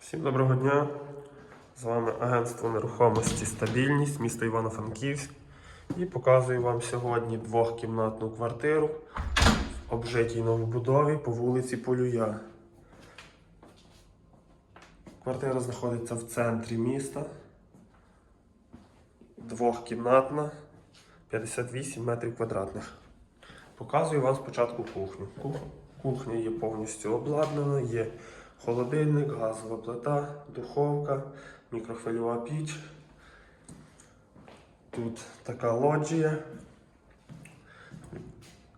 Всім доброго дня! З вами агентство нерухомості Стабільність, місто Івано-Франківськ. І показую вам сьогодні двохкімнатну квартиру в обжитій новобудові по вулиці Полюя. Квартира знаходиться в центрі міста. Двохкімнатна, 58 метрів квадратних. Показую вам спочатку кухню. Кухня є повністю обладнана, є холодильник, газова плита, духовка, мікрохвильова піч. Тут така лоджія,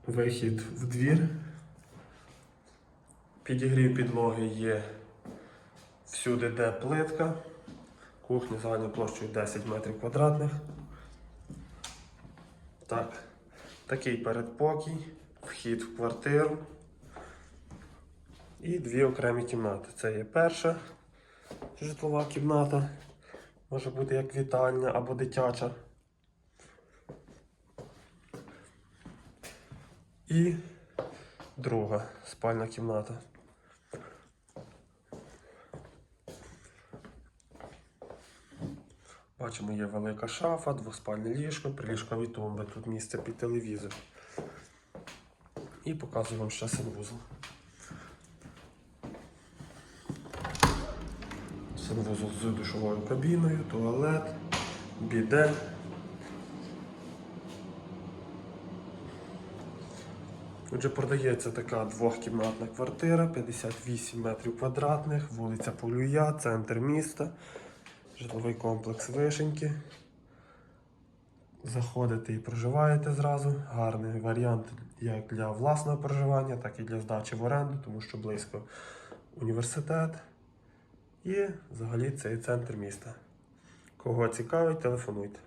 вихід в двір. Підігрів підлоги є всюди, де плитка. Кухня загальною площею 10 метрів квадратних. Так, такий передпокій, вхід в квартиру. І дві окремі кімнати. Це є перша житлова кімната. Може бути як вітальня або дитяча. І друга спальна кімната. Бачимо, є велика шафа, двоспальне ліжко, приліжкові тумби. Тут місце під телевізор. І показую вам ще санвузол. Санвузол з душовою кабіною, туалет, біде. Отже, продається така двохкімнатна квартира, 58 метрів квадратних, вулиця Полюя, центр міста, житловий комплекс Вишеньки. Заходите і проживаєте зразу. Гарний варіант як для власного проживання, так і для здачі в оренду, тому що близько університет. І взагалі цей центр міста. Кого цікавить, телефонуйте.